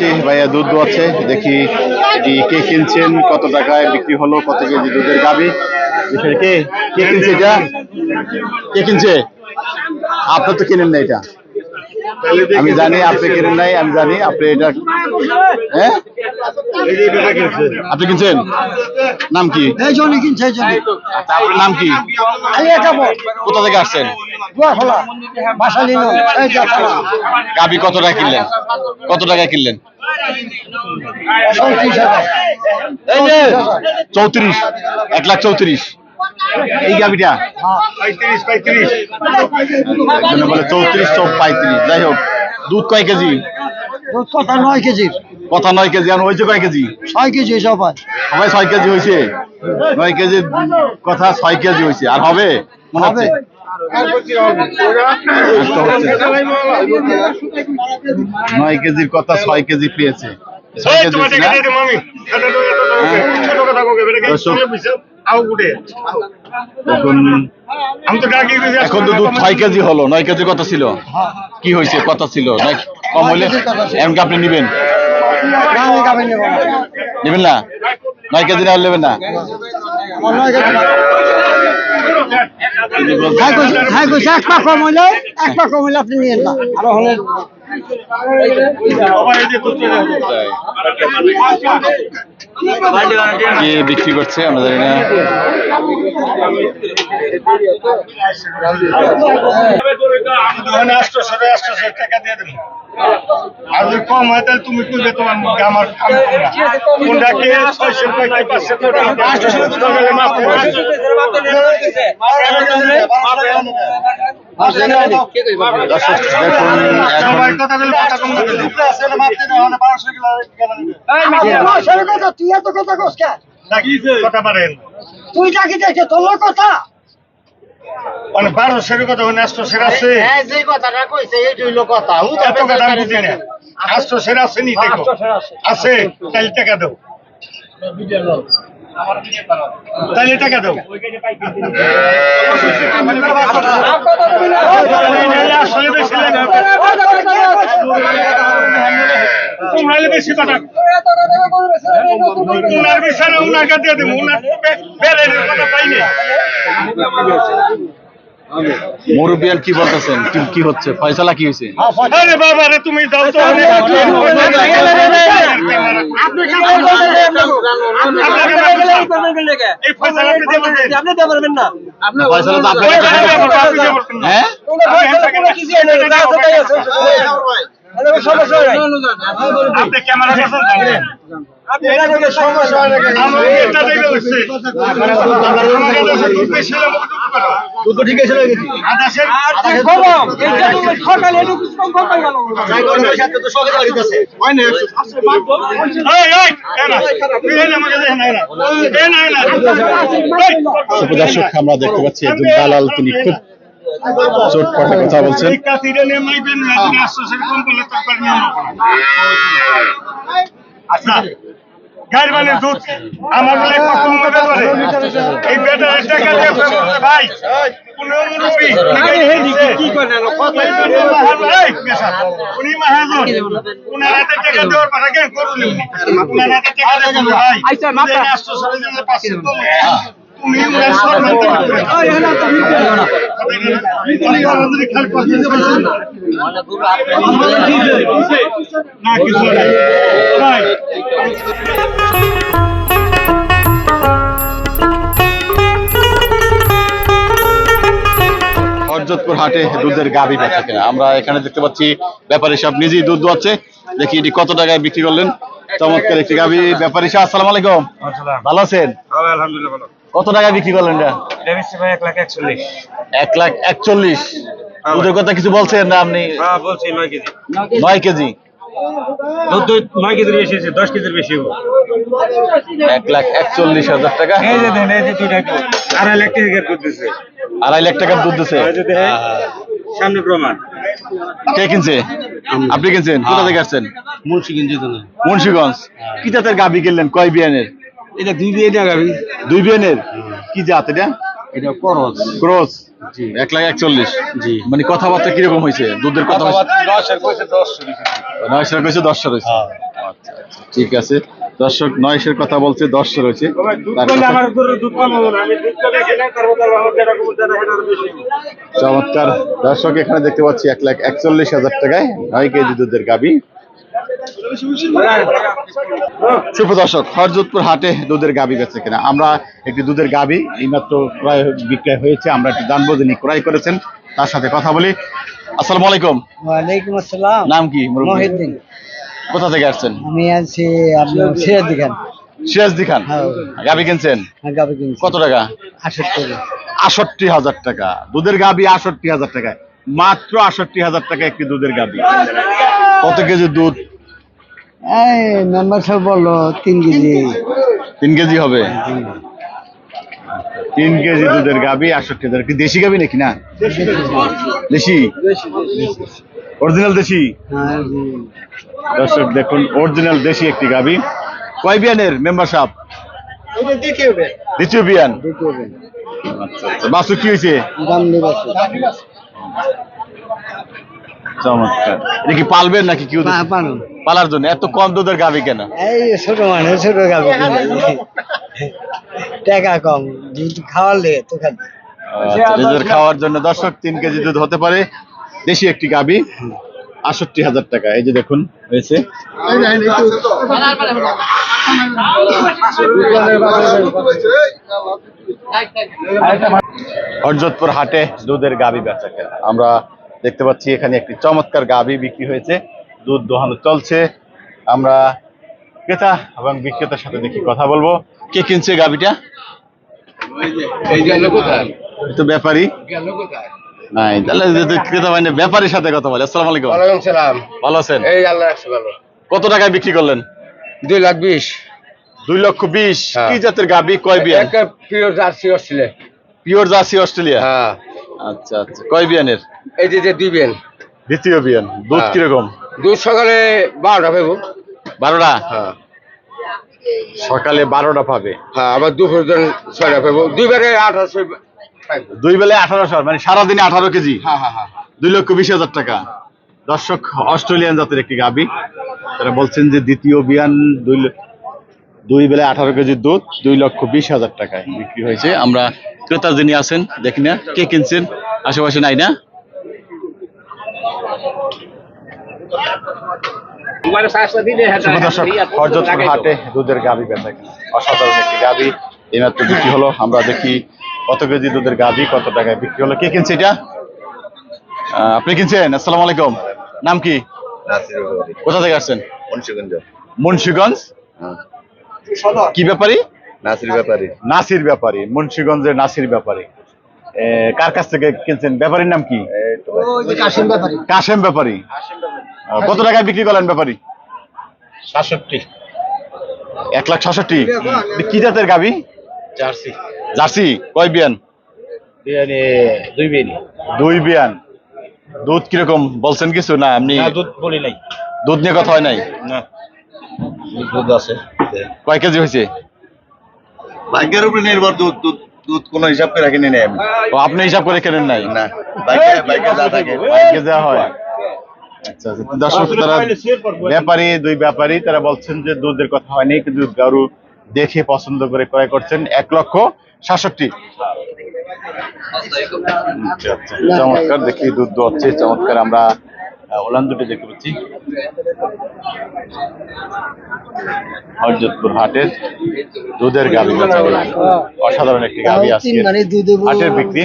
পাচ্ছি ভাইয়া দুধ আছে দেখি এটি কে কিনছেন, কত টাকায় বিক্রি হলো, কত কেজি দুধের গাবি? কে? কে কিনছে এটা? কে কিনছে? আপনার তো কিনেন না এটা। আমি জানি আপনি কিনেন নাই আমি জানি আপনি এটা হ্যাঁ আপনি কিনছেন? নাম কি? আচ্ছা, আপনার নাম কি? কোথা থেকে আসছেন? গাবি কত টাকা কিনলেন? কত টাকা কিনলেন? চৌত্রিশ এক লাখ চৌত্রিশ। এই পঁয়ত্রিশ বলে চৌত্রিশ চৌ পঁয়ত্রিশ যাই হোক দুধ কয় কেজি দুধ কথা নয় কেজির কথা নয় কেজি আর হয়েছে কয় কেজি ছয় কেজি সবাই সবাই ছয় কেজি হয়েছে নয় কেজি কথা ছয় কেজি হয়েছে আর হবে মনে হচ্ছে নয় কেজির কথা ছয় কেজি পেয়েছে ছয় কেজি? এখন তো ডাকি এখন তো দুধ ছয় কেজি হলো নয় কেজির কথা ছিল? কি হয়েছে কথা ছিল? কম হইলে এমন আপনি নিবেন? নেবেন না? নয় কেজি না নেবেন না? এক পা কম হইলে এক পা কম হইলে আপনি নিয়েন না। আরও হলে কে বিক্রি করছে আমরা জানি না আর যদি কম হয় তাহলে তুমি করবে তোমার মুখে আমার। কোনটা কে ছয়শো কয়েকটা পাঁচশো টাকা মাফ তুই এত কথা তোর কথা মানে বারোশের কথা হলে আসতো সেরা আছে হ্যাঁ যে কথাটা কইছে এইটা হইল সেরা আছে দেখো আছে তাহলে টাকা দাও তাহলে টাকা দাও আসলে বেশি লাগে তোমরা হলে বেশি কথা। উনার বিচারে উনার কাছে দিয়ে দেবো। উনার বেড়ের কথা পাইনি মুরব্বিয়ান কি বলতেছেন? কি হচ্ছে? ফয়সালা কি হয়েছে? আরে বাবা রে তুমি দাও তো। ফয়সালা তো ওই আপনার ভাই দেবো, আপনি দেবেন না। হ্যাঁ। আপনি ক্যামেরা করছেন জানেন আমরা দেখতে পাচ্ছি একজন দালাল। তিনি খুব চোট কথা কথা বলছেন। আচ্ছা গাড়ি মানে দুধ আমার বলে কখন করে। এই বেটার টাকা দিয়ে ভাই। কোনো মুরব্বি কি করে উনি মহাজন উনার হাতে টাকা দেওয়ার পাঠা কেন করুন উনার হাতে টাকা দেবেন ভাই যে আসছো সবাই জন্য পাচ্ছে তুমি না কিছু হরজতপুর হাটে দুধের গাবি বেচা কেনা আমরা এখানে দেখতে পাচ্ছি ব্যাপারী সব নিজেই দুধ দোয়াচ্ছে। দেখি এটি কত টাকায় বিক্রি করলেন। চমৎকার একটি গাবি ব্যাপারী সাহেব আসসালামু আলাইকুম। ভালো আছেন? আলহামদুলিল্লাহ ভালো। কত টাকা বিক্রি করলেন এটা? ভাই এক লাখ একচল্লিশ। এক লাখ একচল্লিশ। দুধের কথা কিছু বলছেন না আপনি? হ্যাঁ বলছি নয় কেজি। নয় কেজি? নয় কেজির বেশি দশ কেজির বেশি এক লাখ একচল্লিশ হাজার টাকা? এই যে দেন এই যে আড়াই লাখ টাকার দুধ আড়াই লাখ টাকার দুধ দিছে? এই যে দেখেন, সামনে প্রমাণ। কে কিনছে? আপনি কিনছেন? কোথা থেকে আসছেন? মুন্সি কিনছি তো না মুন্সিগঞ্জ। কি জাতের গাবি কিনলেন? কয় বিয়ানের? এটা দুই বিয়ে টাকা দুই বিয়ানের কি জাত এটা? এটা করস। ক্রস। এক লাখ একচল্লিশ। জি। মানে কথাবার্তা কীরকম হয়েছে? দুধের কথা দশের কইছে দশ নয়শো কইছে দশশো রয়েছে আচ্ছা আচ্ছা। ঠিক আছে। দর্শক নয়শের কথা বলছে দশশো রয়েছে না। না চমৎকার। দর্শক এখানে দেখতে পাচ্ছি এক লাখ একচল্লিশ হাজার টাকায় নয় কেজি দুধের গাবি। শুভ দর্শক হরজতপুর হাটে দুধের গাবি বেচে কিনা। আমরা একটি দুধের গাবি এইমাত্র ক্রয় বিক্রয় হয়েছে আমরা একটি জানব যিনি ক্রয় করেছেন তার সাথে কথা বলি। আসসালামু আলাইকুম। ওয়ালাইকুম আসসালাম। নাম কি? মহিউদ্দিন। কোথা থেকে আসছেন? আমি আছি আপনার সিরাজ দিঘান সিরাজদি খান হ্যাঁ। গাবি কিনছেন? গাবি কিনছি। কত টাকা? আষট্টি আষট্টি হাজার টাকা। দুধের গাবি আষট্টি হাজার টাকায়। মাত্র আষট্টি হাজার টাকা একটি দুধের গাবি। কত কেজি দুধ? এই মেম্বার সাহেব বলল তিন কেজি। তিন কেজি হবে? তিন কেজি দুধের গাবি আষট্টি হাজার। কি দেশি গাবি নাকি না? দেশি অরিজিনাল দেশি? হ্যাঁ, দর্শক দেখুন অরিজিনাল দেশি একটি গাবি। কয় বিয়ানের মেম্বার সাহেব দ্বিতীয় বিয়ান। আচ্ছা আচ্ছা। বাসু কি হয়েছে। চমৎকার। এটা কি পালবেন নাকি কেউ পালার জন্য। এত কম দুধের গাবি কেন? এই ছোট মানে ছোট গাবি টাকা কম দুধ খাওয়ালে তো খাদ্য আচ্ছা, খাওয়ার জন্য দর্শক তিন কেজি দুধ হতে পারে। দেশি একটি গাবি আষট্টি হাজার টাকা। এই যে দেখুন হয়েছে। হরজতপুর হাটে দুধের গাবি বেচা কেনা। আমরা দেখতে পাচ্ছি এখানে একটি চমৎকার গাবি বিক্রি হয়েছে। দুধ দোহানো চলছে। আমরা ক্রেতা এবং বিক্রেতার সাথে দেখি কথা বলব। কে কিনছে গাবিটা এই তো ব্যাপারী। নাই তাহলে ক্রেতা মানে ব্যাপারীর সাথে কথা বলে। আসসালামু আলাইকুম। ভালো আছেন? এই আল্লাহ ভালো। কত টাকায় বিক্রি করলেন? দুই লাখ বিশ। দুই লক্ষ বিশ। হ্যাঁ। কি জাতের কয় jersey Australia pure jersey Australia হ্যাঁ। আচ্ছা আচ্ছা। কয় বিয়ানের? এই যে যে দুই বেন দ্বিতীয় বিয়ান। দুধ হ্যাঁ। কীরকম? দুধ সকালে বারোটা পাবো বারোটা? হ্যাঁ। সকালে বারোটা পাবে? হ্যাঁ আবার দুপুর ছয়টা পাবো দুইবারে আঠারোশো। দুই বেলায় আঠারোশো মানে সারাদিনে আঠারো কেজি? হ্যাঁ হ্যাঁ হ্যাঁ। দুই লক্ষ বিশ হাজার টাকা। দর্শক অস্ট্রেলিয়ান জাতের একটি গাবি তারা বলছেন যে দ্বিতীয় বিয়ান দুই ল- দুই বেলায় আঠারো কেজি দুধ দুই লক্ষ বিশ হাজার টাকায় বিক্রি হয়েছে। আমরা ক্রেতা যিনি আছেন দেখি না কে কিনছেন? আশেপাশে নাই না? শুভ দর্শক হরজতপুর হাটে দুধের গাবি বেচা অসাধারণ একটি গাবি এইমাত্র বিক্রি হলো। আমরা দেখি কত কেজি দুধের গাবি কত টাকায় বিক্রি হলো। কে কিনছে এটা? আহ, আপনি কিনছেন? আসসালামু আলাইকুম। নাম কি? কোথা থেকে আসছেন? মুন্সিগঞ্জ। মুন্সিগঞ্জ? কি ব্যাপারী? নাসির ব্যাপারী। নাসির ব্যাপারী মুন্সিগঞ্জের নাসির ব্যাপারী। কার কাছ থেকে কিনছেন? ব্যাপারীর নাম কি? কাশেম ব্যাপারী। কত টাকায় বিক্রি করলেন ব্যাপারী? সাতষট্টি। এক লাখ ছষট্টি কি জাতের গাবি? জার্সি। জার্সি? কয় বিয়ান? দুই বিয়ান। দুধ কীরকম? বলছেন কিছু? না আপনি দুধ বলি নাই। দুধ নিয়ে কথা হয় নাই? না। দুধ আছে। কয় কেজি হয়েছে? ভাগ্যের উপরে নির্ভর দুধ দুধ দুধ কোনো হিসাব করে রাখিনি নেই আমি। ও আপনি হিসাব করে কেনেন নাই? না ভাগ্যে ভাগ্যে যা থাকে। ভাগ্যে যা হয়। আচ্ছা আচ্ছা। দর্শক তারা ব্যাপারী দুই ব্যাপারী তারা বলছেন যে দুধের কথা হয়নি কিন্তু গরু দেখে পছন্দ করে ক্রয় করছেন এক লক্ষ সাতষট্টি। আচ্ছা। চমৎকার দেখি দুধ হচ্ছে চমৎকার। আমরা আহ, ওলান দুটো দেখতে পাচ্ছি। হরজতপুর হাটের দুধের গাভী অসাধারণ একটি গাভী আছে মানে হাটের বিক্রি।